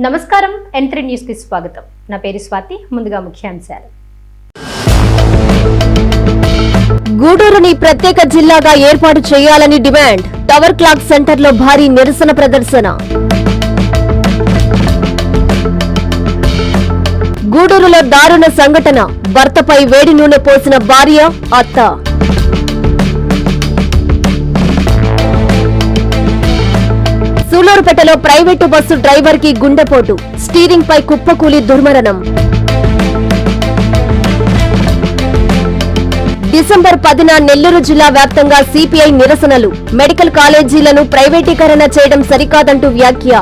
నమస్కారం ఎంట్రీ న్యూస్కి స్వాగతం. నా పేరు స్వాతి ముందుగా ముఖ్యాంశాలు. గూడూరుని ప్రత్యేక జిల్లాగా ఏర్పాటు చేయాలని డిమాండ్. టవర్ క్లాక్ సెంటర్లో భారీ నిరసన ప్రదర్శన. గూడూరులో దారుణ సంఘటన. భర్తపై వేడి నూనె పోసిన భార్య అత్త. సూలూరుపేటలో ప్రైవేటు బస్సు డ్రైవర్కి గుండెపోటు. స్టీరింగ్ పై కుప్పకూలి దుర్మరణం. డిసెంబర్ పదిన నెల్లూరు జిల్లా వ్యాప్తంగా సిపిఐ నిరసనలు. మెడికల్ కాలేజీలను ప్రైవేటీకరణ చేయడం సరికాదంటూ వ్యాఖ్య.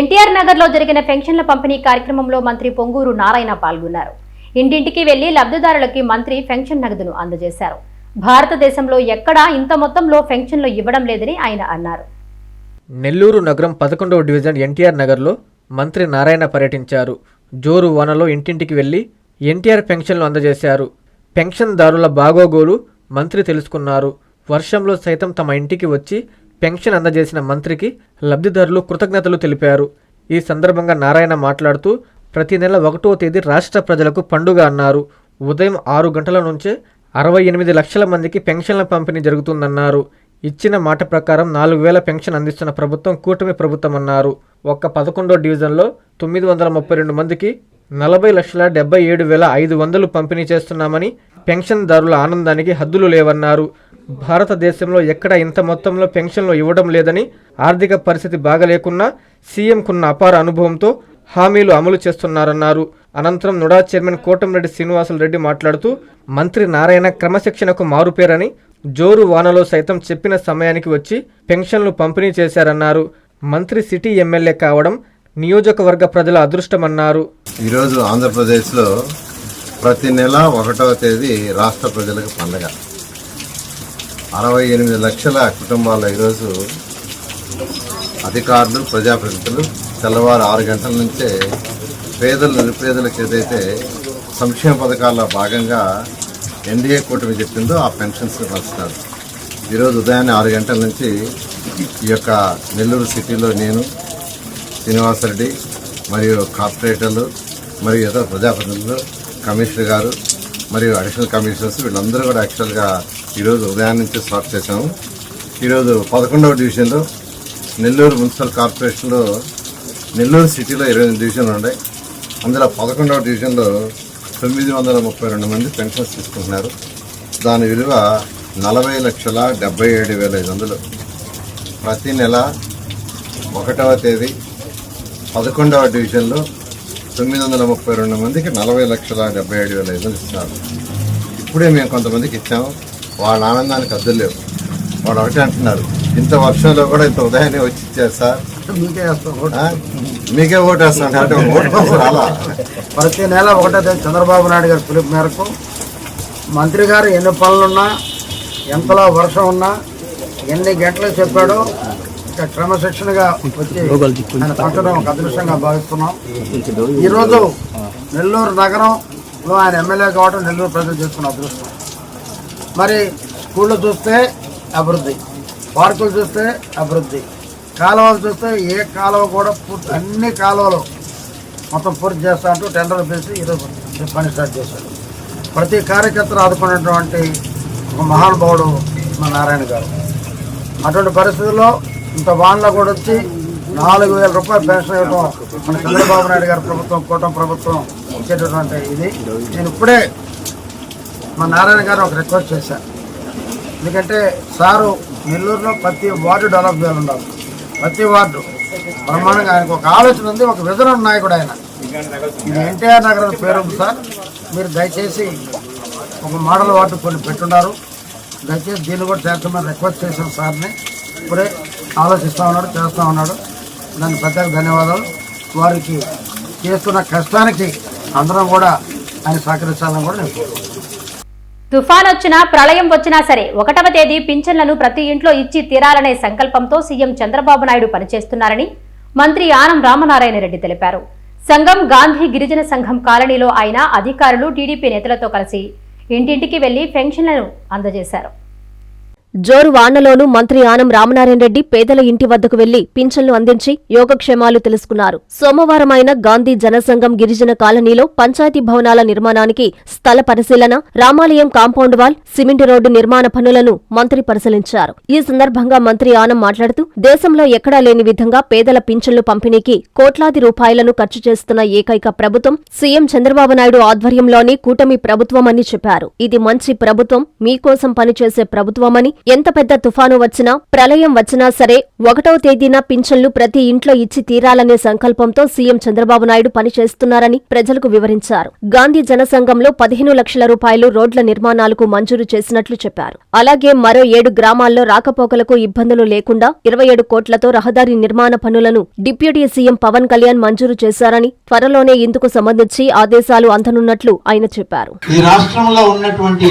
ఎన్టీఆర్ నగర్లో జరిగిన పెన్షన్ల పంపిణీ కార్యక్రమంలో మంత్రి పొంగూరు నారాయణ పాల్గొన్నారు. ఇంటింటికి వెళ్ళి లబ్ధిదారులకి మంత్రి పెన్షన్ నగదును అందజేశారు. భారతదేశంలో ఎక్కడా ఇంత మొత్తంలో పెన్షన్లు ఇవ్వడం లేదని ఆయన అన్నారు. నెల్లూరు నగరం పదకొండవ డివిజన్ ఎన్టీఆర్ నగర్లో మంత్రి నారాయణ పర్యటించారు. జోరు వనలో ఇంటింటికి వెళ్ళి ఎన్టీఆర్ పెన్షన్లు అందజేశారు. పెన్షన్దారుల బాగోగోలు మంత్రి తెలుసుకున్నారు. వర్షంలో సైతం తమ ఇంటికి వచ్చి పెన్షన్ అందజేసిన మంత్రికి లబ్ధిదారులు కృతజ్ఞతలు తెలిపారు. ఈ సందర్భంగా నారాయణ మాట్లాడుతూ ప్రతి నెల ఒకటో తేదీ రాష్ట్ర ప్రజలకు పండుగ అన్నారు. ఉదయం ఆరు గంటల నుంచే అరవై ఎనిమిది లక్షల మందికి పెన్షన్ల పంపిణీ జరుగుతుందన్నారు. ఇచ్చిన మాట ప్రకారం నాలుగు వేల పెన్షన్ అందిస్తున్న ప్రభుత్వం కూటమి ప్రభుత్వం అన్నారు. ఒక్క పదకొండో డివిజన్లో తొమ్మిది వందల ముప్పై రెండు మందికి నలభై లక్షల డెబ్బై ఏడు వేల ఐదు వందలు పంపిణీ చేస్తున్నామని పెన్షన్దారుల ఆనందానికి హద్దులు లేవన్నారు. భారతదేశంలో ఎక్కడ ఇంత మొత్తంలో పెన్షన్లు ఇవ్వడం లేదని ఆర్థిక పరిస్థితి బాగలేకున్నా సీఎంకున్న అపార అనుభవంతో హామీలు అమలు చేస్తున్నారన్నారు. అనంతరం నుడా చైర్మన్ కోటంరెడ్డి శ్రీనివాసులు రెడ్డి మాట్లాడుతూ మంత్రి నారాయణ క్రమశిక్షణకు మారుపేరని జోరు వానలో సైతం చెప్పిన సమయానికి వచ్చి పెన్షన్లు పంపిణీ చేశారన్నారు. మంత్రి సిటీ ఎమ్మెల్యే కావడం నియోజకవర్గ ప్రజల అదృష్టమన్నారు. ఈరోజు ఆంధ్రప్రదేశ్లో ప్రతి నెల ఒకటవ తేదీ రాష్ట్ర ప్రజలకు పండగ. అరవై ఎనిమిది లక్షల కుటుంబాల ఈరోజు అధికారులు ప్రజాప్రతినిధులు తెల్లవారు ఆరు గంటల నుంచే పేదలు నిరుపేదలకు ఏదైతే సంక్షేమ పథకాల్లో భాగంగా ఎన్డీఏ కూటమి చెప్పిందో ఆ పెన్షన్స్ పంచుతారు. ఈరోజు ఉదయాన్నే ఆరు గంటల నుంచి ఈ యొక్క నెల్లూరు సిటీలో నేను శ్రీనివాసరెడ్డి మరియు కార్పొరేటర్లు మరియు ఇతర ప్రజాప్రతినిధులు కమిషనర్ గారు మరియు అడిషనల్ కమిషనర్స్ వీళ్ళందరూ కూడా యాక్చువల్గా ఈరోజు ఉదయం నుంచి స్టార్ట్ చేశాము. ఈరోజు పదకొండవ డివిజన్లో నెల్లూరు మున్సిపల్ కార్పొరేషన్లో నెల్లూరు సిటీలో ఇరవై ఎనిమిది డివిజన్లు ఉన్నాయి. అందులో పదకొండవ డివిజన్లో తొమ్మిది వందల ముప్పై రెండు మంది పెన్షన్స్ తీసుకుంటున్నారు. దాని విలువ నలభై లక్షల డెబ్బై ఏడు వేల ఐదు వందలు. ప్రతి నెల ఒకటవ తేదీ పదకొండవ డివిజన్లో తొమ్మిది వందల ముప్పై రెండు మందికి నలభై లక్షల డెబ్బై ఏడు వేల ఐదు వందలు ఇస్తున్నారు. ఇప్పుడే మేము కొంతమందికి ఇచ్చాము. వాళ్ళ ఆనందానికి అద్దులు లేవు. వాళ్ళు ఒకటే అంటున్నారు. ఇంత వర్షంలో కూడా ఇంత ఉదయాన్నే వచ్చి ఇచ్చారు సార్? మీకే ఓటు. వేస్తాను అంటే ఓటు రాలా? ప్రతి నెల ఒకటో చంద్రబాబు నాయుడు గారి పిలుపు మేరకు మంత్రి గారు ఎన్ని పనులున్నా ఎంతలో వర్షం ఉన్నా ఎన్ని గంటలు చెప్పాడో ఇక క్రమశిక్షణగా వచ్చి ఆయన ఒక అదృష్టంగా భావిస్తున్నాం. ఈరోజు నెల్లూరు నగరంలో ఆయన ఎమ్మెల్యే కావడం నెల్లూరు ప్రజలు చేసుకున్న అదృష్టం. మరి స్కూళ్ళు చూస్తే అభివృద్ధి. పార్కులు చూస్తే అభివృద్ధి. కాలువలు చూస్తే ఏ కాలువ కూడా పూర్తి అన్ని కాలువలు మొత్తం పూర్తి చేస్తా అంటూ టెండర్లు పిలిచి ఈరోజు పని స్టార్ట్ చేశారు. ప్రతి కార్యకర్తను ఆదుకున్నటువంటి ఒక మహానుభావుడు మా నారాయణ గారు. అటువంటి పరిస్థితుల్లో ఇంత వాన్లో కూడా వచ్చి నాలుగు వేల రూపాయలు పెన్షన్ ఇవ్వడం మన చంద్రబాబు నాయుడు గారి ప్రభుత్వం కూటమి ప్రభుత్వం ఇచ్చేటటువంటి ఇది. నేను ఇప్పుడే మా నారాయణ గారు ఒక రిక్వెస్ట్ చేశాను ఎందుకంటే సారు నెల్లూరులో ప్రతి వార్డు డెవలప్ చేయాలి ఉండాలి ప్రతి వార్డు. బ్రహ్మాండంగా ఆయనకు ఒక ఆలోచన ఉంది ఒక విజన నాయకుడు ఆయన. ఇది ఎన్టీఆర్ నగర్ పేరు సార్. మీరు దయచేసి ఒక మోడల్ వార్డు కొన్ని పెట్టున్నారు. దయచేసి దీన్ని కూడా చేస్తామని రిక్వెస్ట్ చేశాను సార్ని. ఇప్పుడే ఆలోచిస్తూ ఉన్నాడు చేస్తూ ఉన్నాడు. దానికి ప్రత్యేక ధన్యవాదాలు. వారికి చేస్తున్న కష్టానికి అందరం కూడా ఆయన సహకరించాలని కూడా నేను కోరుకుంటున్నాను. తుఫాన్ వచ్చినా ప్రళయం వచ్చినా సరే ఒకటవ తేదీ పింఛన్లను ప్రతి ఇంట్లో ఇచ్చి తీరాలనే సంకల్పంతో సీఎం చంద్రబాబు నాయుడు పనిచేస్తున్నారని మంత్రి ఆనం రామనారాయణ రెడ్డి తెలిపారు. సంఘం గాంధీ గిరిజన సంఘం కాలనీలో ఆయన అధికారులు టీడీపీ నేతలతో కలిసి ఇంటింటికి వెళ్ళి పెన్షన్లను అందజేశారు. జోరు వానలోనూ మంత్రి ఆనం రామనారాయణ రెడ్డి పేదల ఇంటి వద్దకు వెళ్ళి పింఛన్లు అందించి యోగక్షేమాలు తెలుసుకున్నారు. సోమవారం ఆయన గాంధీ జనసంఘం గిరిజన కాలనీలో పంచాయతీ భవనాల నిర్మాణానికి స్థల పరిశీలన రామాలయం కాంపౌండ్ వాల్ సిమెంట్ రోడ్డు నిర్మాణ పనులను మంత్రి పరిశీలించారు. ఈ సందర్భంగా మంత్రి ఆనం మాట్లాడుతూ దేశంలో ఎక్కడా లేని విధంగా పేదల పింఛన్లు పంపిణీకి కోట్లాది రూపాయలను ఖర్చు చేస్తున్న ఏకైక ప్రభుత్వం సీఎం చంద్రబాబు నాయుడు ఆధ్వర్యంలోని కూటమి ప్రభుత్వమని చెప్పారు. ఇది మంచి ప్రభుత్వం మీకోసం పనిచేసే ప్రభుత్వమని ఎంత పెద్ద తుఫాను వచ్చినా ప్రళయం వచ్చినా సరే ఒకటవ తేదీన పింఛన్లు ప్రతి ఇంట్లో ఇచ్చి తీరాలనే సంకల్పంతో సీఎం చంద్రబాబు నాయుడు పనిచేస్తున్నారని ప్రజలకు వివరించారు. గాంధీ జనసంఘంలో పదిహేను లక్షల రూపాయలు రోడ్ల నిర్మాణాలకు మంజూరు చేసినట్లు చెప్పారు. అలాగే మరో ఏడు గ్రామాల్లో రాకపోకలకు ఇబ్బందులు లేకుండా ఇరవై ఏడు కోట్లతో రహదారి నిర్మాణ పనులను డిప్యూటీ సీఎం పవన్ కళ్యాణ్ మంజూరు చేశారని త్వరలోనే ఇందుకు సంబంధించి ఆదేశాలు అందనున్నట్లు ఆయన చెప్పారు. ఈ రాష్ట్రంలో ఉన్నటువంటి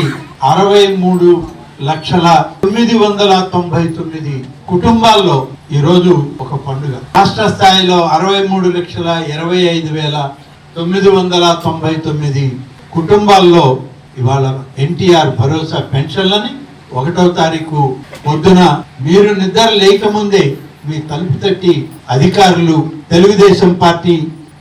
అరవై మూడు లక్షల తొమ్మిది వందల తొంభై తొమ్మిది కుటుంబాల్లో ఈరోజు ఒక పండుగ. రాష్ట్ర స్థాయిలో అరవై మూడు లక్షల ఇరవై ఐదు వేల తొమ్మిది వందల తొంభై తొమ్మిది కుటుంబాల్లో ఇవాళ ఎన్టీఆర్ భరోసా పెన్షన్లని ఒకటో తారీఖు పొద్దున మీరు నిద్ర లేకముందే మీ తలుపు తట్టి అధికారులు తెలుగుదేశం పార్టీ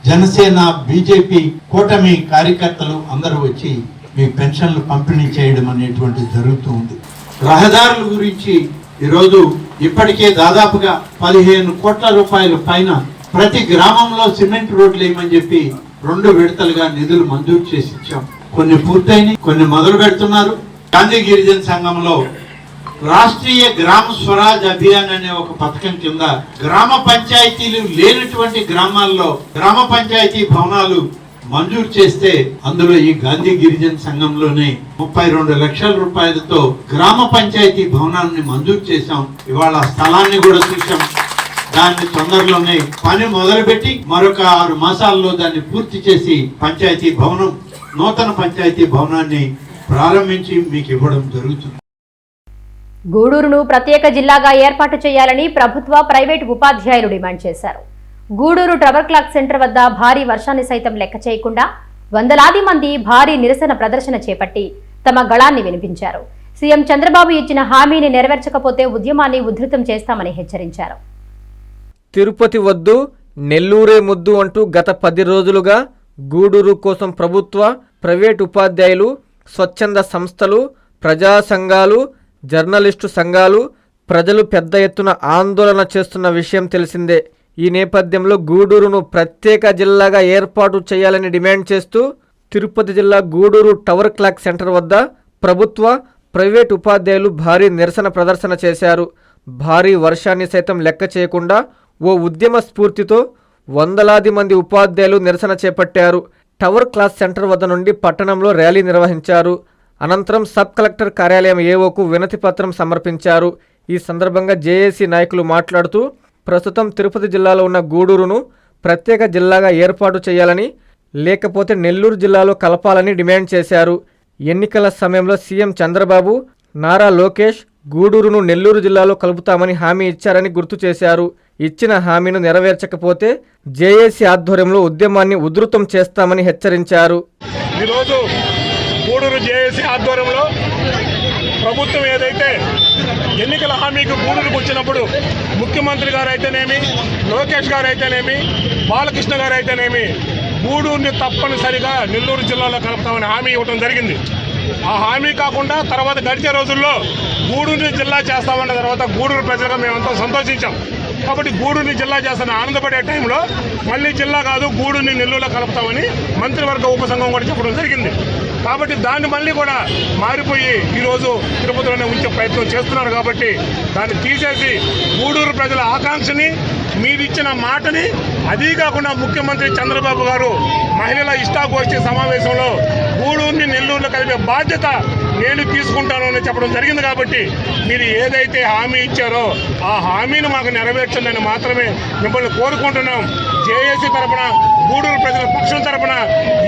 జనసేన బీజేపీ కూటమి కార్యకర్తలు అందరూ వచ్చి మీ పెన్షన్లు పంపిణీ చేయడం అనేటువంటి జరుగుతూ ఉంది. రహదారుల గురించి ఈరోజు ఇప్పటికే దాదాపుగా పదిహేను కోట్ల రూపాయల పైన ప్రతి గ్రామంలో సిమెంట్ రోడ్లు వేయమని చెప్పి రెండు విడతలుగా నిధులు మంజూరు చేసి ఇచ్చాం. కొన్ని పూర్తయినాయి కొన్ని మొదలు పెడుతున్నారు. గాంధీ గిరిజన సంఘంలో రాష్ట్రీయ గ్రామ స్వరాజ్ అభియాన్ అనే ఒక పథకం కింద గ్రామ పంచాయతీలు లేనటువంటి గ్రామాల్లో గ్రామ పంచాయతీ భవనాలు మంజూరు చేస్తే అందులో ఈ గాంధీ గిరిజన సంఘంలోనే ముప్పై రెండు లక్షల రూపాయలతో గ్రామ పంచాయతీ భవనాన్ని మంజూరు చేశాం. ఇవాళ స్థలాన్ని కూడా చూసాం దాన్ని తొందరలోనే పని మొదలుపెట్టి మరొక ఆరు మాసాల్లో దాన్ని పూర్తి చేసి పంచాయతీ భవనం నూతన పంచాయతీ భవనాన్ని ప్రారంభించి మీకు ఇవ్వడం జరుగుతుంది. గూడూరును ప్రత్యేక జిల్లాగా ఏర్పాటు చేయాలని ప్రభుత్వ ప్రైవేటు ఉపాధ్యాయులు డిమాండ్ చేశారు. గూడూరు ట్రవర్ క్లాక్ సెంటర్ వద్ద భారీ వర్షాన్ని సైతం లెక్క చేయకుండా వందలాది మంది భారీ నిరసన ప్రదర్శన చేపట్టి తమ గళాన్ని వినిపించారు. సీఎం చంద్రబాబు ఇచ్చిన హామీని నెరవేర్చకపోతే ఉద్యమాన్ని ఉధృతం చేస్తామని హెచ్చరించారు. తిరుపతి వద్దు నెల్లూరే ముద్దు అంటూ గత పది రోజులుగా గూడూరు కోసం ప్రభుత్వ ప్రైవేట్ ఉపాధ్యాయులు స్వచ్ఛంద సంస్థలు ప్రజా సంఘాలు జర్నలిస్టు సంఘాలు ప్రజలు పెద్ద ఎత్తున ఆందోళన చేస్తున్న విషయం తెలిసిందే. ఈ నేపథ్యంలో గూడూరును ప్రత్యేక జిల్లాగా ఏర్పాటు చేయాలని డిమాండ్ చేస్తూ తిరుపతి జిల్లా గూడూరు టవర్ క్లాక్ సెంటర్ వద్ద ప్రభుత్వ ప్రైవేట్ ఉపాధ్యాయులు భారీ నిరసన ప్రదర్శన చేశారు. భారీ వర్షాన్ని సైతం లెక్క చేయకుండా ఓ ఉద్యమ స్ఫూర్తితో వందలాది మంది ఉపాధ్యాయులు నిరసన చేపట్టారు. టవర్ క్లాస్ సెంటర్ వద్ద నుండి పట్టణంలో ర్యాలీ నిర్వహించారు. అనంతరం సబ్ కలెక్టర్ కార్యాలయం ఏఓకు వినతి పత్రం సమర్పించారు. ఈ సందర్భంగా జేఏసీ నాయకులు మాట్లాడుతూ ప్రస్తుతం తిరుపతి జిల్లాలో ఉన్న గూడూరును ప్రత్యేక జిల్లాగా ఏర్పాటు చేయాలని లేకపోతే నెల్లూరు జిల్లాలో కలపాలని డిమాండ్ చేశారు. ఎన్నికల సమయంలో సీఎం చంద్రబాబు నారా లోకేష్ గూడూరును నెల్లూరు జిల్లాలో కలుపుతామని హామీ ఇచ్చారని గుర్తు చేశారు. ఇచ్చిన హామీను నెరవేర్చకపోతే జేఏసీ ఆధ్వర్యంలో ఉద్యమాన్ని ఉధృతం చేస్తామని హెచ్చరించారు. ఈరోజు గూడూరు జేఏసీ ఆధ్వర్యంలో ప్రభుత్వం ఏదైతే ఎన్నికల హామీకి గూడూరుకు వచ్చినప్పుడు ముఖ్యమంత్రి గారు అయితేనేమి లోకేష్ గారు అయితేనేమి బాలకృష్ణ గారు అయితేనేమి గూడూరుని తప్పనిసరిగా నెల్లూరు జిల్లాలో కలుపుతామని హామీ ఇవ్వడం జరిగింది. ఆ హామీ కాకుండా తర్వాత గడిచే రోజుల్లో గూడూరుని జిల్లా చేస్తామన్న తర్వాత గూడూరు ప్రజలుగా మేమంతా సంతోషించాం. కాబట్టి గూడూరుని జిల్లా చేస్తాను ఆనందపడే టైంలో మళ్ళీ జిల్లా కాదు గూడూరుని నెల్లూరులో కలుపుతామని మంత్రివర్గ ఉపసంఘం కూడా చెప్పడం జరిగింది. కాబట్టి దాన్ని మళ్ళీ కూడా మారిపోయి ఈరోజు తిరుపతిలోనే ఉంచే ప్రయత్నం చేస్తున్నారు కాబట్టి దాన్ని తీసేసి గూడూరు ప్రజల ఆకాంక్షని మీరిచ్చిన మాటని అదీ కాకుండా ముఖ్యమంత్రి చంద్రబాబు గారు మహిళల ఇష్టాగోష్ఠి సమావేశంలో గూడూరుని నెల్లూరులో కలిపే బాధ్యత నేను తీసుకుంటాను అని చెప్పడం జరిగింది కాబట్టి మీరు ఏదైతే హామీ ఇచ్చారో ఆ హామీని మాకు నెరవేర్చండి మాత్రమే మిమ్మల్ని కోరుకుంటున్నాం. జేఏసీ తరఫున గూడూరు ప్రజల పక్షం తరపున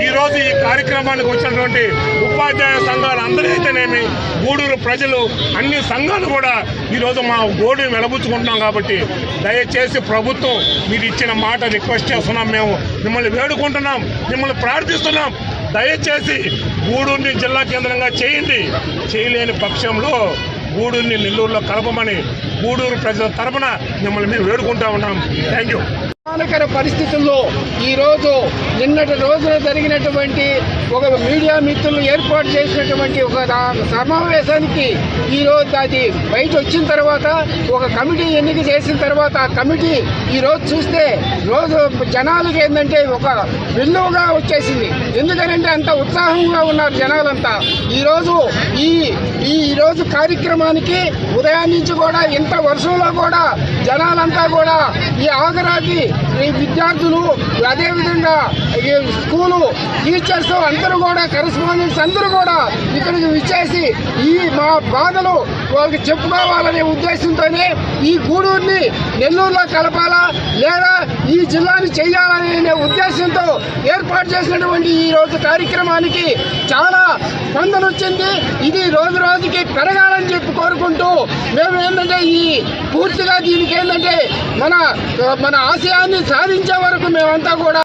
ఈరోజు ఈ కార్యక్రమానికి వచ్చినటువంటి ఉపాధ్యాయ సంఘాలు అందరైతేనేమి గూడూరు ప్రజలు అన్ని సంఘాలు కూడా ఈరోజు మా గోడుని వెలబుచ్చుకుంటున్నాం కాబట్టి దయచేసి ప్రభుత్వం మీరు ఇచ్చిన మాట రిక్వెస్ట్ చేస్తున్నాం మేము. మిమ్మల్ని వేడుకుంటున్నాం మిమ్మల్ని ప్రార్థిస్తున్నాం. దయచేసి గూడూరుని జిల్లా కేంద్రంగా చేయండి. చేయలేని పక్షంలో గూడూరుని నెల్లూరులో కలపమని గూడూరు ప్రజల తరపున మిమ్మల్ని మేము వేడుకుంటా ఉన్నాం. Thank you. అవమానకర పరిస్థితుల్లో ఈ రోజు నిన్నటి రోజున జరిగినటువంటి ఒక మీడియా మిత్రులు ఏర్పాటు చేసినటువంటి ఒక సమావేశానికి ఈ రోజు అది బయట వచ్చిన తర్వాత ఒక కమిటీ ఎన్నిక చేసిన తర్వాత ఆ కమిటీ ఈ రోజు చూస్తే రోజు జనాలకి ఏంటంటే ఒక విలువగా వచ్చేసింది. ఎందుకనంటే అంత ఉత్సాహంగా ఉన్నారు జనాలంతా. ఈరోజు ఈ ఈ కార్యక్రమానికి ఉదయం నుంచి కూడా ఇంత వర్షంలో కూడా జనాలంతా కూడా ఈ ఆగరాకి ఈ విద్యార్థులు అదేవిధంగా ఈ స్కూలు టీచర్స్ అందరూ కూడా కరెస్పాండెంట్స్ అందరూ కూడా ఇక్కడికి విచ్చేసి ఈ మా బాధలు వాళ్ళకి చెప్పుకోవాలనే ఉద్దేశంతోనే ఈ గూడూరుని నెల్లూరులో కలపాలా లేదా ఈ జిల్లాని చేయాలనే ఉద్దేశంతో ఏర్పాటు చేసినటువంటి ఈ రోజు కార్యక్రమానికి చాలా స్పందన వచ్చింది ఇది రోజు రోజుకి పెరగాలని చెప్పి కోరుకుంటూ మేము ఏంటంటే ఈ పూర్తిగా దీనికి ఏంటంటే మన మన ఆశయాన్ని సాధించే వరకు మేమంతా కూడా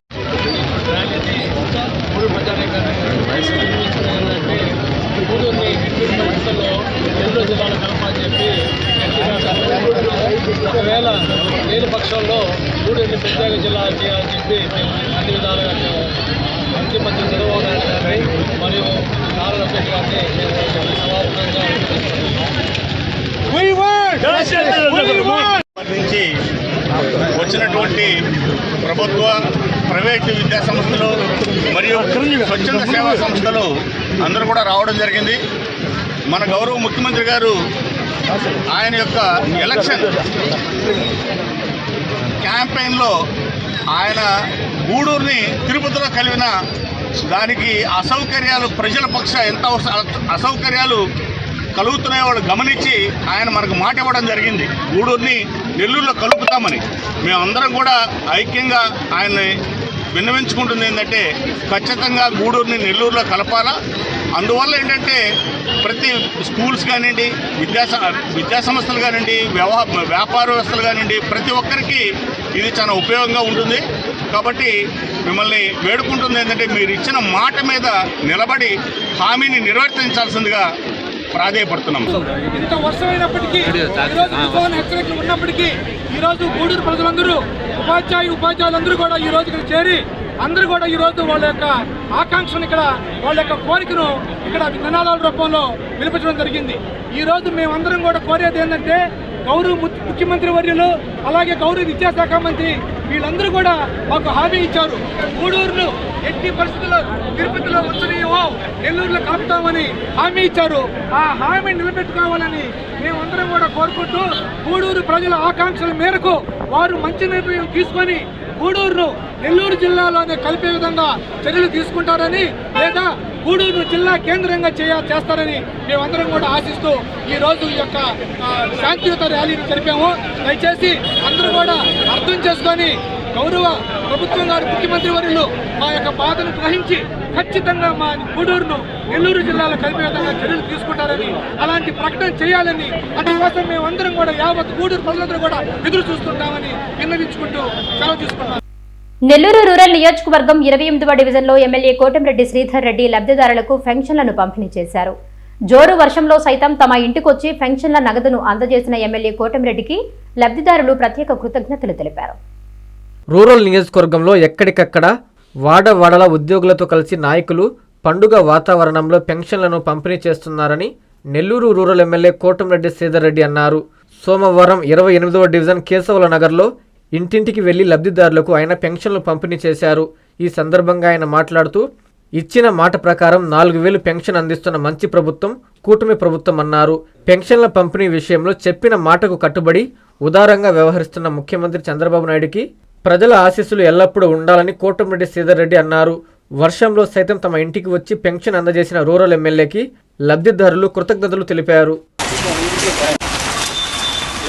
ఒకవేళ నేను పక్షంలో గూడూరుని ప్రత్యేక జిల్లా చేయాలని చెప్పి అన్ని విధాలుగా మేము ముఖ్యమంత్రి చంద్రబాబు నాయుడు గారిని మరియు నారా లోకేష్ గారిని నుంచి వచ్చినటువంటి ప్రభుత్వ ప్రైవేటు విద్యా సంస్థలు మరియు స్వచ్ఛంద సేవా సంస్థలు అందరూ కూడా రావడం జరిగింది. మన గౌరవ ముఖ్యమంత్రి గారు ఆయన యొక్క ఎలక్షన్ క్యాంపెయిన్లో ఆయన గూడూరుని తిరుపతిలో కలిపిన దానికి అసౌకర్యాలు ప్రజల పక్ష ఎంత అసౌకర్యాలు కలుగుతున్నాయో వాళ్ళు గమనించి ఆయన మనకు మాట ఇవ్వడం జరిగింది. గూడూరుని నెల్లూరులో కలుపుతామని. మేమందరం కూడా ఐక్యంగా ఆయన్ని విన్నవించుకుంటుంది ఏంటంటే ఖచ్చితంగా గూడూరుని నెల్లూరులో కలపాలా. అందువల్ల ఏంటంటే ప్రతి స్కూల్స్ కానివ్వండి విద్యా విద్యాసంస్థలు కానివ్వండి వ్యవహార వ్యాపార వ్యవస్థలు కానివ్వండి ప్రతి ఒక్కరికి ఇది చాలా ఉపయోగంగా ఉంటుంది. కాబట్టి మిమ్మల్ని వేడుకుంటుంది ఏంటంటే మీరు ఇచ్చిన మాట మీద నిలబడి హామీని నిర్వర్తించాల్సిందిగా ప్రాధేయపడుతున్నాం. ఇంత వర్షమైనప్పటికీ ఈరోజు హెచ్చరికలు ఉన్నప్పటికీ ఈరోజు గూడూరు ప్రజలందరూ ఉపాధ్యాయ ఉపాధ్యాయులందరూ కూడా ఈ రోజు ఇక్కడ చేరి అందరూ కూడా ఈ రోజు వాళ్ళ యొక్క ఆకాంక్షను ఇక్కడ వాళ్ళ యొక్క కోరికను ఇక్కడ నినాదాల రూపంలో వినిపించడం జరిగింది. ఈ రోజు మేమందరం కూడా కోరేది ఏంటంటే గౌరవ ము- ముఖ్యమంత్రి వర్యులు అలాగే గౌరవ విద్యాశాఖ మంత్రి వీళ్ళందరూ కూడా మాకు హామీ ఇచ్చారు. గూడూరును ఎట్టి పరిస్థితుల్లో తిరుపతిలో ఉంచనీయమో నెల్లూరులో కలుపుతామని హామీ ఇచ్చారు. ఆ హామీ నిలబెట్టుకోవాలని మేమందరం కూడా కోరుకుంటూ గూడూరు ప్రజల ఆకాంక్షల మేరకు వారు మంచి నిర్ణయం తీసుకొని గూడూరును నెల్లూరు జిల్లాలోనే కలిపే విధంగా చర్యలు తీసుకుంటారని లేదా గూడూరు జిల్లా కేంద్రంగా చేయ చేస్తారని మేమందరం కూడా ఆశిస్తూ ఈ రోజు ఈ యొక్క శాంతియుత ర్యాలీని జరిపాము. దయచేసి అందరూ కూడా అర్థం చేసుకొని గౌరవ ప్రభుత్వం గారు ముఖ్యమంత్రి వర్యులు మా యొక్క బాధను గ్రహించి ఖచ్చితంగా మా గూడూరును నెల్లూరు జిల్లాలో కలిపే విధంగా చర్యలు తీసుకుంటారని అలాంటి ప్రకటన చేయాలని అందుకోసం మేమందరం కూడా యావత్ గూడూరు ప్రజలందరూ కూడా ఎదురు చూస్తుంటామని విన్నవించుకుంటూ సెలవు తీసుకుంటాం నెల్లూరు రూరల్ నియోజకవర్గం ఇరవై ఎనిమిదవ డివిజన్లో ఎమ్మెల్యే కోటంరెడ్డి శ్రీధర్ రెడ్డి లబ్ధిదారులకు పెన్షన్లను పంపిణీ చేశారు. జోరు వర్షంలో సైతం తమ ఇంటికొచ్చి పెన్షన్ల నగదును అందజేసిన ఎమ్మెల్యే కోటంరెడ్డికి లబ్ధిదారులు ప్రత్యేక కృతజ్ఞతలు తెలిపారు. రూరల్ నియోజకవర్గంలో ఎక్కడికక్కడ వాడవాడల ఉద్యోగులతో కలిసి నాయకులు పండుగ వాతావరణంలో పెన్షన్లను పంపిణీ చేస్తున్నారని నెల్లూరు రూరల్ ఎమ్మెల్యే కోటంరెడ్డి శ్రీధర్ రెడ్డి అన్నారు. సోమవారం ఇరవై ఎనిమిదవ డివిజన్ కేశవుల నగర్లో ఇంటింటికి వెళ్ళి లబ్ధిదారులకు ఆయన పెన్షన్లు పంపిణీ చేశారు. ఈ సందర్భంగా ఆయన మాట్లాడుతూ ఇచ్చిన మాట ప్రకారం నాలుగు వేలు పెన్షన్ అందిస్తున్న మంచి ప్రభుత్వం కూటమి ప్రభుత్వం అన్నారు. పెన్షన్ల పంపిణీ విషయంలో చెప్పిన మాటకు కట్టుబడి ఉదారంగా వ్యవహరిస్తున్న ముఖ్యమంత్రి చంద్రబాబు నాయుడికి ప్రజల ఆశీస్సులు ఎల్లప్పుడూ ఉండాలని కోటమిరెడ్డి శ్రీధర్ రెడ్డి అన్నారు. వర్షంలో సైతం తమ ఇంటికి వచ్చి పెన్షన్ అందజేసిన రూరల్ ఎమ్మెల్యేకి లబ్ధిదారులు కృతజ్ఞతలు తెలిపారు.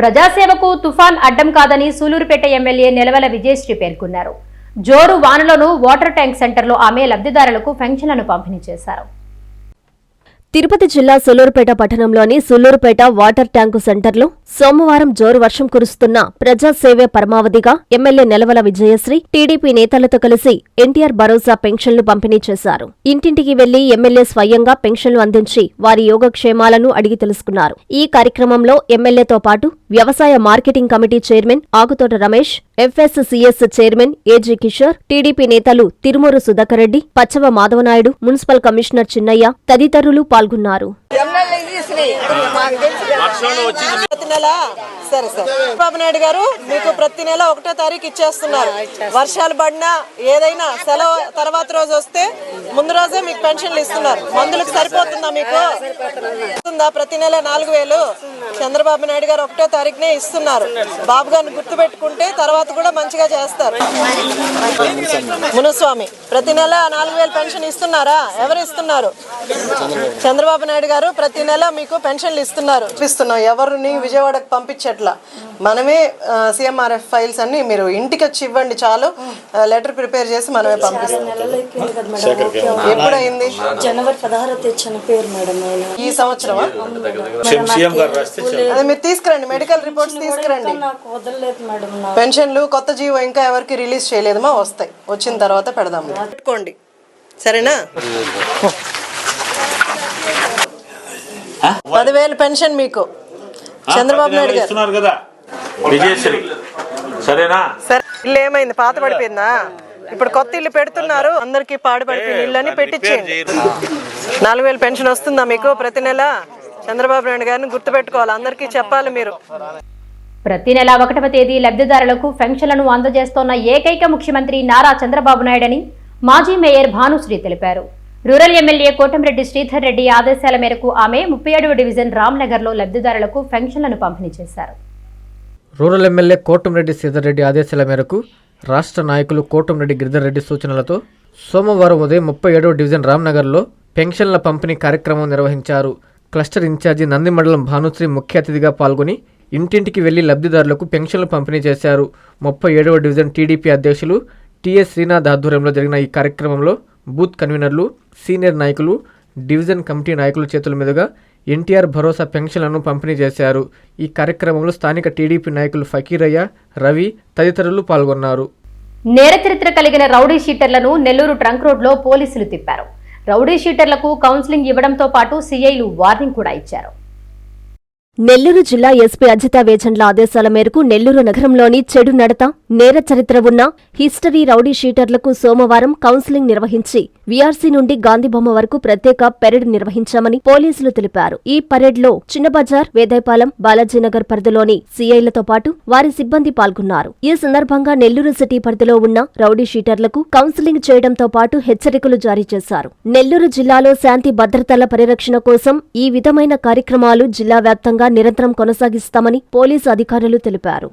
ప్రజాసేవకు తుఫాన్ అడ్డం కాదని సూలూరుపేట ఎమ్మెల్యే నెలవల విజయశ్రీ పేర్కొన్నారు. జోరు వానలోనూ వాటర్ ట్యాంక్ సెంటర్లో ఆమె లబ్ధిదారులకు పెన్షన్లను పంపిణీ చేశారు. తిరుపతి జిల్లా సూలూరుపేట పట్టణంలోని సూలూరుపేట వాటర్ ట్యాంకు సెంటర్లో సోమవారం జోరు వర్షం కురుస్తున్న ప్రజాసేవే పరమావధిగా ఎమ్మెల్యే నెలవల విజయశ్రీ టీడీపీ నేతలతో కలిసి ఎన్టీఆర్ భరోసా పెన్షన్లు పంపిణీ చేశారు. ఇంటింటికి వెళ్ళి ఎమ్మెల్యే స్వయంగా పెన్షన్లు అందించి వారి యోగక్షేమాలను అడిగి తెలుసుకున్నారు. ఈ కార్యక్రమంలో ఎమ్మెల్యేతో పాటు వ్యవసాయ marketing committee chairman Akutota Ramesh FSCS chairman AG Kishore TDP నేతలు తిరుమూరు సుధాకర్ రెడ్డి పచ్చవ మాధవనాయుడు మున్సిపల్ కమిషనర్ చిన్నయ్య తదితరులు పాల్గొన్నారు. నెల. సరే సరే. బాబు నాయుడు గారు మీకు ప్రతి నెల ఒకటో తారీఖు ఇచ్చేస్తున్నారు. వర్షాలు పడినా ఏదైనా సెలవు తర్వాత రోజు వస్తే ముందు రోజే మీకు పెన్షన్లు ఇస్తున్నారు. మందులకు సరిపోతుందా. మీకు? వస్తుందా ప్రతి నెల నాలుగు వేలు. చంద్రబాబు నాయుడు గారు ఒకటో తారీఖునే ఇస్తున్నారు. బాబు గారిని గుర్తు పెట్టుకుంటే తర్వాత కూడా మంచిగా చేస్తారు. మునుస్వామి ప్రతి నెల నాలుగు వేలు పెన్షన్ ఇస్తున్నారా? ఎవరు ఇస్తున్నారు? చంద్రబాబు నాయుడు గారు ప్రతి నెల మీకు పెన్షన్లు ఇస్తున్నారు. ఇస్తున్నాం ఎవరిని విజయవాడకు పంపించట్లా. మనమే సిఎంఆర్ఎఫ్ ఫైల్స్ అన్ని మీరు ఇంటికి వచ్చి ఇవ్వండి చాలు. లెటర్ ప్రిపేర్ చేసి మనమే పంపిస్తాం. ఎప్పుడైంది? జనవరి పదహారో తేదీ చనిపోయారు మేడం ఈ సంవత్సరమా? అదే మీరు తీసుకురండి. మెడికల్ రిపోర్ట్స్ తీసుకురండి. పెన్షన్లు కొత్త జీవో ఇంకా ఎవరికి రిలీజ్ చేయలేదమ్మా వస్తాయి. వచ్చిన తర్వాత పెడదాం. పెట్టుకోండి. సరేనా? పదివేలు పెన్షన్ మీకు. చంద్రబాబు నాయుడు గారు. ఇస్తున్నారు కదా. విజయశ్రీ. సరేనా? సరే ఇల్లు ఏమైంది? పాత పడిపోయిందా? ఇప్పుడు కొత్త ఇల్లు పెడుతున్నారు. అందరికి పాడు పడిపోయిన ఇల్లు అని పెట్టించేయండి నాలుగు వేలు పెన్షన్ వస్తుందా మీకు ప్రతి నెల? చంద్రబాబు నాయుడు గారిని గుర్తుపెట్టుకోవాలి. అందరికీ చెప్పాలి మీరు. ప్రతి నెల ఒకటవ తేదీ లబ్ధిదారులకు పెన్షన్లను అందజేస్తోన్న ఏకైక ముఖ్యమంత్రి నారా చంద్రబాబు నాయుడని మాజీ మేయర్ భానుశ్రీ తెలిపారు. రూరల్ ఎమ్మెల్యే కోటంరెడ్డి శ్రీధర్ రెడ్డి ఆదేశాల మేరకు ఆమె ముప్పై ఏడవ డివిజన్ రామ్నగర్లో లబ్ధిదారులకు పెన్షన్లను పంపిణీ చేశారు. రూరల్ ఎమ్మెల్యే కోటంరెడ్డి సీతారెడ్డి ఆదేశాల మేరకు రాష్ట్ర నాయకులు కోటంరెడ్డి గిరిధర్ రెడ్డి సూచనలతో సోమవారం ఉదయం ముప్పై ఏడవ డివిజన్ రామ్నగర్లో పెన్షన్ల పంపిణీ కార్యక్రమం నిర్వహించారు. క్లస్టర్ ఇన్ఛార్జి నంది మండలం భానుశ్రీ ముఖ్య అతిథిగా పాల్గొని ఇంటింటికి వెళ్ళి లబ్ధిదారులకు పెన్షన్లు పంపిణీ చేశారు. ముప్పై ఏడవ డివిజన్ టీడీపీ అధ్యక్షులు టిఎస్ శ్రీనాథ్ ఆధ్వర్యంలో జరిగిన ఈ కార్యక్రమంలో బూత్ కన్వీనర్లు సీనియర్ నాయకులు డివిజన్ కమిటీ నాయకుల చేతుల మీదుగా ఎన్టీఆర్ భరోసా పెన్షన్లను పంపిణీ చేశారు. ఈ కార్యక్రమంలో స్థానిక టీడీపీ నాయకులు ఫకీరయ్య రవి తదితరులు పాల్గొన్నారు. నేర చరిత్ర కలిగిన రౌడీ షీటర్లను నెల్లూరు ట్రంక్ రోడ్లో పోలీసులు తిప్పారు. రౌడీ షీటర్లకు కౌన్సిలింగ్ ఇవ్వడంతో పాటు సీఐలు వార్నింగ్ కూడా ఇచ్చారు. నెల్లూరు జిల్లా ఎస్పీ అజితా వేచండ్ల ఆదేశాల మేరకు నెల్లూరు నగరంలోని చెడు నడత నేర చరిత్ర ఉన్న హిస్టరీ రౌడీ షీటర్లకు సోమవారం కౌన్సిలింగ్ నిర్వహించి వీఆర్సీ నుండి గాంధీబొమ్మ వరకు ప్రత్యేక పెరేడ్ నిర్వహించామని పోలీసులు తెలిపారు. ఈ పరేడ్లో చిన్నబజార్ వేదాయపాలెం బాలాజీనగర్ పరిధిలోని సీఐలతో పాటు వారి సిబ్బంది పాల్గొన్నారు. ఈ సందర్భంగా నెల్లూరు సిటీ పరిధిలో ఉన్న రౌడీ షీటర్లకు కౌన్సిలింగ్ చేయడంతో పాటు హెచ్చరికలు జారీ చేశారు. నెల్లూరు జిల్లాలో శాంతి భద్రతల పరిరక్షణ కోసం ఈ విధమైన కార్యక్రమాలు జిల్లా వ్యాప్తంగా నిరంతరం కొనసాగిస్తామని పోలీసు అధికారులు తెలిపారు.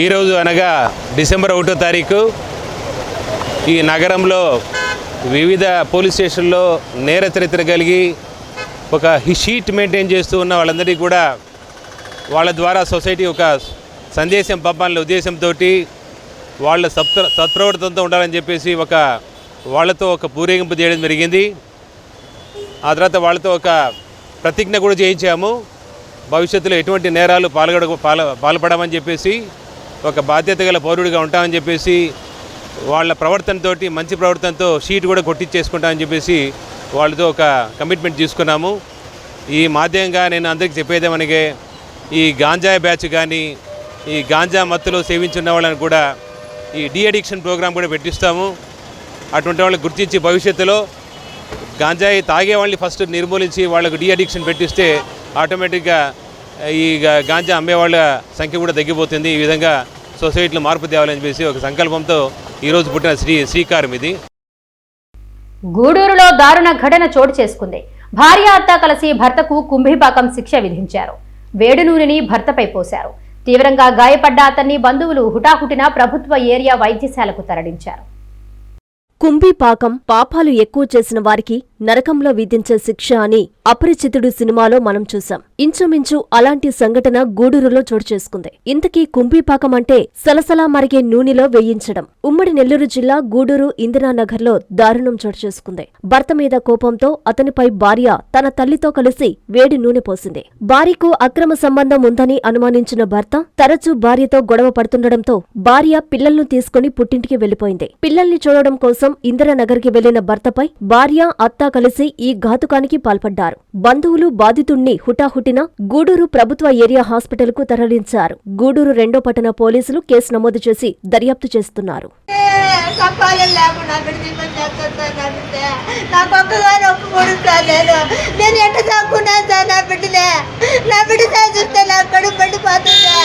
ఈరోజు అనగా డిసెంబర్ ఒకటో తారీఖు ఈ నగరంలో వివిధ పోలీస్ స్టేషన్లో నేర చరిత్ర కలిగి ఒక షీట్ మెయింటైన్ చేస్తూ ఉన్న వాళ్ళందరికీ కూడా వాళ్ళ ద్వారా సొసైటీ ఒక సందేశం పంపాలనే ఉద్దేశంతో వాళ్ళ సత్ప్ర సత్ప్రవర్తనతో ఉండాలని చెప్పేసి ఒక వాళ్ళతో ఒక పూరేగింపు చేయడం జరిగింది. ఆ తర్వాత వాళ్ళతో ఒక ప్రతిజ్ఞ కూడా చేయించాము. భవిష్యత్తులో ఎటువంటి నేరాలు పాల్గొడ పాల పాల్పడమని చెప్పేసి ఒక బాధ్యత గల పౌరుడిగా ఉంటామని చెప్పేసి వాళ్ళ ప్రవర్తనతోటి మంచి ప్రవర్తనతో షీట్ కూడా కొట్టించేసుకుంటామని చెప్పేసి వాళ్ళతో ఒక కమిట్మెంట్ తీసుకున్నాము. ఈ మాధ్యమంగా నేను అందరికీ చెప్పేదేమనగే ఈ గాంజా బ్యాచ్ కానీ ఈ గాంజా మత్తులో సేవించున్న వాళ్ళని కూడా ఈ డీ అడిక్షన్ కూడా పెట్టిస్తాము. అటువంటి వాళ్ళని గుర్తించి భవిష్యత్తులో గాంజాయి తాగే వాళ్ళని ఫస్ట్ నిర్మూలించి వాళ్ళకు డీ అడిక్షన్ పెట్టిస్తే ఆటోమేటిక్గా ఈ గాంజా అమ్మే వాళ్ళ సంఖ్య కూడా తగ్గిపోతుంది. ఈ విధంగా సొసైటీలో మార్పు తేవాలని చెప్పేసి ఒక సంకల్పంతో ఈరోజు పుట్టిన శ్రీ శ్రీకారం ఇది. గూడూరులో దారుణ ఘటన చోటు చేసుకుంది. భార్య అత్త కలిసి భర్తకు కుంభీపాకం శిక్ష విధించారు. వేడునూరిని భర్తపై పోశారు. తీవ్రంగా గాయపడ్డ అతన్ని బంధువులు హుటాహుటిన ప్రభుత్వ ఏరియా వైద్యశాలకు తరలించారు. కుంభీపాకం పాపాలు ఎక్కువ చేసిన వారికి నరకంలో విధించే శిక్ష అని అపరిచితుడు సినిమాలో మనం చూశాం. ఇంచుమించు అలాంటి సంఘటన గూడూరులో చోటు చేసుకుంది. ఇంతకీ కుంభీపాకం అంటే సలసలా మరిగే నూనెలో వేయించడం. ఉమ్మడి నెల్లూరు జిల్లా గూడూరు ఇందిరానగర్లో దారుణం చోటు చేసుకుంది. భర్త మీద కోపంతో అతనిపై భార్య తన తల్లితో కలిసి వేడి నూనె పోసింది. భార్యకు అక్రమ సంబంధం ఉందని అనుమానించిన భర్త తరచూ భార్యతో గొడవ పడుతుండటంతో భార్య పిల్లలను తీసుకుని పుట్టింటికి వెళ్ళిపోయింది పిల్లల్ని చూడడం కోసం ఇందిరానగర్కి వెళ్ళిన భర్తపై భార్య అత్త కలిసి ఈ ఘాతుకానికి పాల్పడ్డారు. బంధువులు బాధితుణ్ణి హుటాహుటిన గూడూరు ప్రభుత్వ ఏరియా హాస్పిటల్కు తరలించారు. గూడూరు రెండో పట్టణ పోలీసులు కేసు నమోదు చేసి దర్యాప్తు చేస్తున్నారు. సంపాదన లేకుండా బిడ్డ. చేస్తాను నాకు ఒక్కగానే ఒక్క నేను నేను ఎట్ట సార్ నా బిడ్డలే నా బిడ్డ నా కడుపు పడిపోతుందా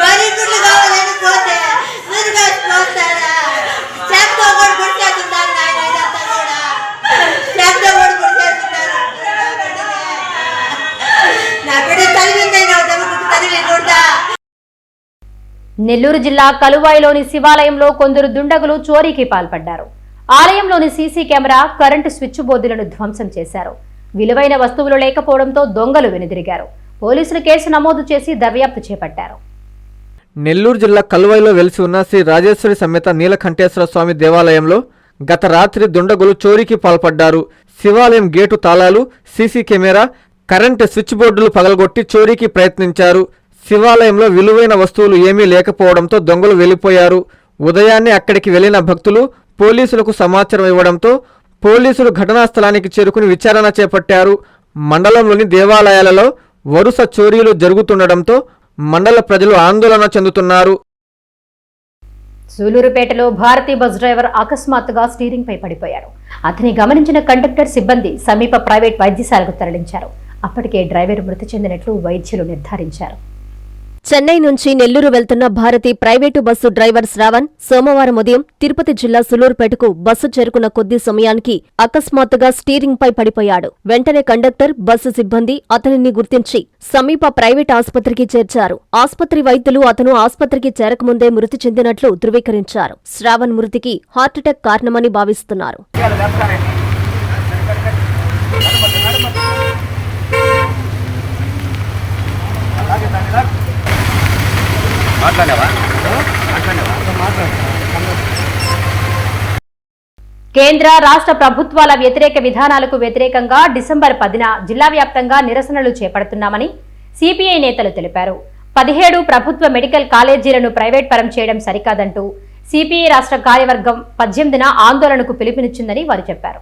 మరి గుడ్లు కావాలని పోతే మీరు కూడా నాయన ఇదంతా కూడా. కూడా నెల్లూరు జిల్లా కలువాయిలోని శివాలయంలో కొందరు దుండగులు చోరీకి పాల్పడ్డారు. ఆలయంలోని సీసీ కెమెరా కరెంటు స్విచ్ బోర్డులను ధ్వంసం చేశారు. విలువైన వస్తువులు లేకపోవడంతో దొంగలు వెనుదిరిగారు. పోలీసులు కేసు నమోదు చేసి దర్యాప్తు చేపట్టారు. నెల్లూరు జిల్లా కల్వాయిలో వెలిసి ఉన్న శ్రీ రాజేశ్వరి సమేత నీలకంఠేశ్వర స్వామి దేవాలయంలో గత రాత్రి దుండగులు చోరీకి పాల్పడ్డారు. శివాలయం గేటు తాళాలు సీసీ కెమెరా కరెంటు స్విచ్ బోర్డులు పగలగొట్టి చోరీకి ప్రయత్నించారు. శివాలయంలో విలువైన వస్తువులు ఏమీ లేకపోవడంతో దొంగలు వెళ్ళిపోయారు. ఉదయాన్నే అక్కడికి వెళ్ళిన భక్తులు పోలీసులకు సమాచారం ఇవ్వడంతో పోలీసులు ఘటనా స్థలానికి చేరుకుని విచారణ చేపట్టారు. మండలంలోని దేవాలయాలలో వరుస చోరీలు జరుగుతుండటంతో మండల ప్రజలు ఆందోళన చెందుతున్నారు. సూలూరుపేటలో భారతీ బస్ డ్రైవర్ అకస్మాత్తుగా స్టీరింగ్ పై పడిపోయారు. అతని గమనించిన కండక్టర్ సిబ్బంది సమీప ప్రైవేట్ వైద్యశాలకు తరలించారు. అప్పటికే డ్రైవర్ మృతి చెందినట్లు వైద్యులు నిర్ధారించారు. చెన్నై నుంచి నెల్లూరు వెళ్తున్న Bharati private bus driver Shravan సోమవారం ఉదయం తిరుపతి జిల్లా సులూరుపేటకు బస్సు చేరుకున్న కొద్ది సమయానికి అకస్మాత్తుగా స్టీరింగ్పై పడిపోయాడు. వెంటనే కండక్టర్ బస్సు సిబ్బంది అతనిని గుర్తించి సమీప ప్రైవేట్ ఆసుపత్రికి చేర్చారు. ఆసుపత్రి వైద్యులు అతను ఆసుపత్రికి చేరకముందే మృతి చెందినట్లు ధృవీకరించారు. శ్రావణ్ మృతికి హార్ట్అటాక్ కారణమని భావిస్తున్నారు. కేంద్ర రాష్ట్ర ప్రభుత్వాల వ్యతిరేక విధానాలకు వ్యతిరేకంగా డిసెంబర్ పదిన జిల్లా వ్యాప్తంగా నిరసనలు చేపడుతున్నామని సిపిఐ నేతలు తెలిపారు. పదిహేడు ప్రభుత్వ మెడికల్ కాలేజీలను ప్రైవేట్ పరం చేయడం సరికాదంటూ సిపిఐ రాష్ట్ర కార్యవర్గం పద్దెనిమిదిన ఆందోళనకు పిలుపునిచ్చిందని వారు చెప్పారు.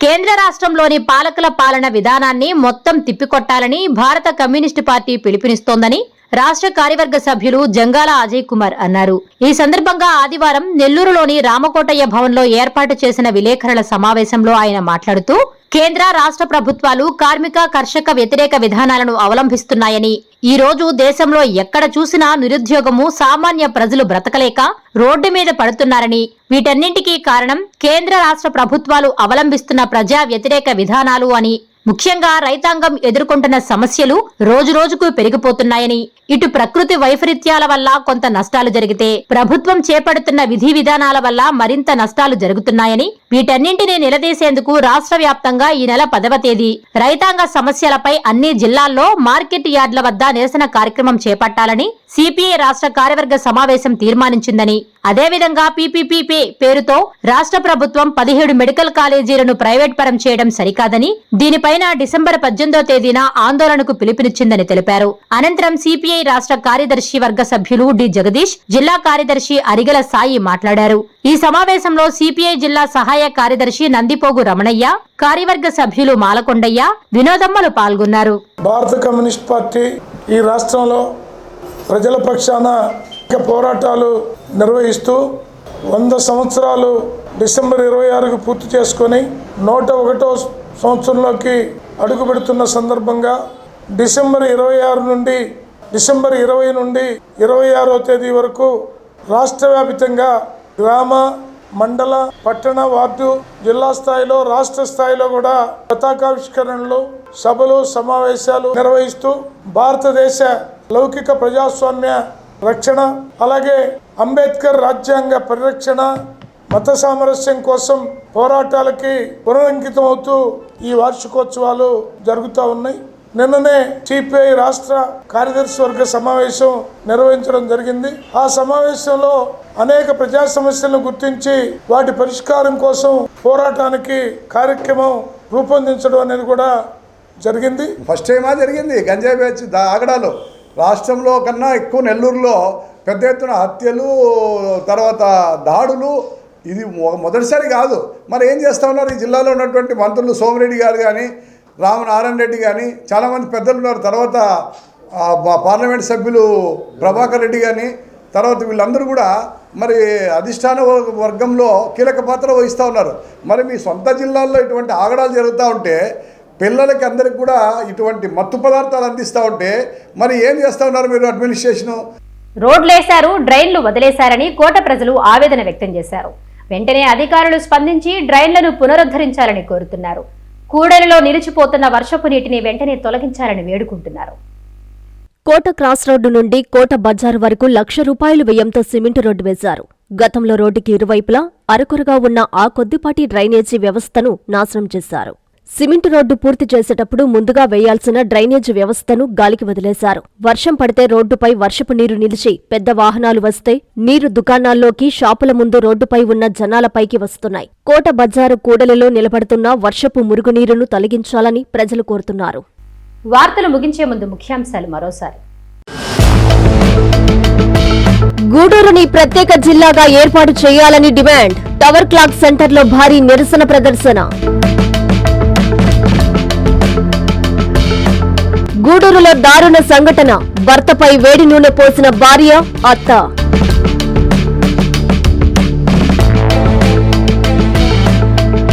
కేంద్ర రాష్ట్రంలోని పాలకుల పాలన విధానాన్ని మొత్తం తిప్పికొట్టాలని భారత కమ్యూనిస్టు పార్టీ పిలుపునిస్తోందని రాష్ట్ర కార్యవర్గ సభ్యులు జంగాల అజయ్ కుమార్ అన్నారు. ఈ సందర్భంగా ఆదివారం నెల్లూరులోని రామకోటయ్య భవన్లో ఏర్పాటు చేసిన విలేకరుల సమావేశంలో ఆయన మాట్లాడుతూ కేంద్ర రాష్ట్ర ప్రభుత్వాలు కార్మిక కర్షక వ్యతిరేక విధానాలను అవలంబిస్తున్నాయని ఈ రోజు దేశంలో ఎక్కడ చూసినా నిరుద్యోగము సామాన్య ప్రజలు బ్రతకలేక రోడ్డు మీద పడుతున్నారని వీటన్నింటికీ కారణం కేంద్ర రాష్ట్ర ప్రభుత్వాలు అవలంబిస్తున్న ప్రజా వ్యతిరేక విధానాలు అని ముఖ్యంగా రైతాంగం ఎదుర్కొంటున్న సమస్యలు రోజురోజుకు పెరిగిపోతున్నాయని ఇటు ప్రకృతి వైపరీత్యాల వల్ల కొంత నష్టాలు జరిగితే ప్రభుత్వం చేపడుతున్న విధి విధానాల వల్ల మరింత నష్టాలు జరుగుతున్నాయని వీటన్నింటినీ నిలదీసేందుకు రాష్ట్ర వ్యాప్తంగా ఈ నెల పదవ తేదీ రైతాంగ సమస్యలపై అన్ని జిల్లాల్లో మార్కెట్ యార్డ్ల వద్ద నిరసన కార్యక్రమం చేపట్టాలని సిపిఐ రాష్ట్ర కార్యవర్గ సమావేశం తీర్మానించిందని అదేవిధంగా పీపీపీపీ పేరుతో రాష్ట్ర ప్రభుత్వం పదిహేడు మెడికల్ కాలేజీలను ప్రైవేట్ పరం చేయడం సరికాదని దీనిపైన డిసెంబర్ పద్దెనిమిదో తేదీన ఆందోళనకు పిలుపునిచ్చిందని తెలిపారు. అనంతరం సిపిఐ రాష్ట్ర కార్యదర్శి వర్గ సభ్యులు డి. జగదీష్ జిల్లా కార్యదర్శి అరిగల సాయి మాట్లాడారు. ఈ సమావేశంలో సిపిఐ జిల్లా సహాయ కార్యదర్శి నందిపోగు రమణయ్య కార్యవర్గ సభ్యులు మాలకొండయ్య వినోదమ్మలు పాల్గొన్నారు. భారత కమ్యూనిస్ట్ పార్టీ ఈ రాష్ట్రంలో ప్రజల పక్షాన పోరాటాలు నిర్వహిస్తూ వంద సంవత్సరాలు డిసెంబర్ ఇరవై ఆరుకు పూర్తి చేసుకొని నూట ఒకటో సంవత్సరంలోకి అడుగు పెడుతున్న సందర్భంగా డిసెంబర్ ఇరవై ఆరు నుండి డిసెంబర్ ఇరవై నుండి ఇరవై ఆరో తేదీ వరకు రాష్ట్రవ్యాపితంగా గ్రామ మండల పట్టణ వార్డు జిల్లా స్థాయిలో రాష్ట్ర స్థాయిలో కూడా పతాకావిష్కరణలు సభలు సమావేశాలు నిర్వహిస్తూ భారతదేశ లౌకిక ప్రజాస్వామ్య రక్షణ అలాగే అంబేద్కర్ రాజ్యాంగ పరిరక్షణ మత సామరస్యం కోసం పోరాటాలకి పునరంకితం అవుతూ ఈ వార్షికోత్సవాలు జరుగుతూ ఉన్నాయి. నిన్ననే సిపిఐ రాష్ట్ర కార్యదర్శి వర్గ సమావేశం నిర్వహించడం జరిగింది. ఆ సమావేశంలో అనేక ప్రజా సమస్యలను గుర్తించి వాటి పరిష్కారం కోసం పోరాటానికి కార్యక్రమం రూపొందించడం అనేది కూడా జరిగింది. ఫస్ట్ టైమా జరిగింది. గంజాయి బ్యాచ్ ఆగడాలో. రాష్ట్రంలో కన్నా ఎక్కువ నెల్లూరులో పెద్ద ఎత్తున హత్యలు తర్వాత దాడులు ఇది మొదటిసారి కాదు. మరి ఏం చేస్తా ఉన్నారు? ఈ జిల్లాలో ఉన్నటువంటి మంత్రులు సోమిరెడ్డి గారు కానీ రామనారాయణ రెడ్డి కానీ చాలామంది పెద్దలు ఉన్నారు. తర్వాత పార్లమెంట్ సభ్యులు ప్రభాకర్ రెడ్డి కానీ తర్వాత వీళ్ళందరూ కూడా మరి అధిష్టాన వర్గంలో కీలక పాత్ర వహిస్తూ ఉన్నారు. మరి మీ సొంత జిల్లాల్లో ఇటువంటి ఆగడాలు జరుగుతూ ఉంటే పిల్లలకి అందరికి కూడా ఇటువంటి మత్తు పదార్థాలు అందిస్తూ ఉంటే మరి ఏం చేస్తూ ఉన్నారు మీరు అడ్మినిస్ట్రేషను? రోడ్లేశారు డ్రైన్లు వదిలేశారని కోట ప్రజలు ఆవేదన వ్యక్తం చేశారు. వెంటనే అధికారులు స్పందించి డ్రైన్లను పునరుద్ధరించాలని కోరుతున్నారు. కూడలిలో నిలిచిపోతున్న వర్షపు నీటిని వెంటనే తొలగించాలని వేడుకుంటున్నారు. కోట క్రాస్ రోడ్డు నుండి కోట బజార్ వరకు లక్ష రూపాయలు వ్యయంతో సిమెంట్ రోడ్డు వేశారు. గతంలో రోడ్డుకి ఇరువైపులా అరకొరగా ఉన్న ఆ కొద్దిపాటి డ్రైనేజీ వ్యవస్థను నాశనం చేశారు. సిమెంట్ రోడ్డు పూర్తి చేసేటప్పుడు ముందుగా వేయాల్సిన డ్రైనేజ్ వ్యవస్థను గాలికి వదిలేశారు. వర్షం పడితే రోడ్డుపై వర్షపు నీరు నిలిచి పెద్ద వాహనాలు వస్తే నీరు దుకాణాల్లోకి షాపుల ముందు రోడ్డుపై ఉన్న జనాలపైకి వస్తున్నాయి. కోట బజారు కూడలిలో నిలబడుతున్న వర్షపు మురుగునీరును తొలగించాలని ప్రజలు కోరుతున్నారు. వార్తలు ముగించే ముందు ముఖ్యాంశాలు మరోసారి. గూడూరుని ప్రత్యేక జిల్లాగా ఏర్పాటు చేయాలని డిమాండ్. టవర్ క్లాక్ సెంటర్లో భారీ నిరసన ప్రదర్శన. గూడూరులో దారుణ సంఘటన. భర్తపై వేడి నూనె పోసిన భార్య అత్త.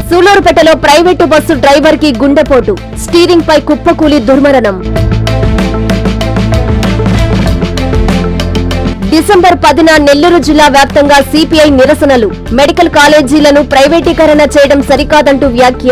సూలూరుపేటలో ప్రైవేటు బస్సు డ్రైవర్కి గుండెపోటు. స్టీరింగ్ పై కుప్పకూలి దుర్మరణం. డిసెంబర్ పదిన నెల్లూరు జిల్లా వ్యాప్తంగా సిపిఐ నిరసనలు. మెడికల్ కాలేజీలను ప్రైవేటీకరణ చేయడం సరికాదంటూ వ్యాఖ్య.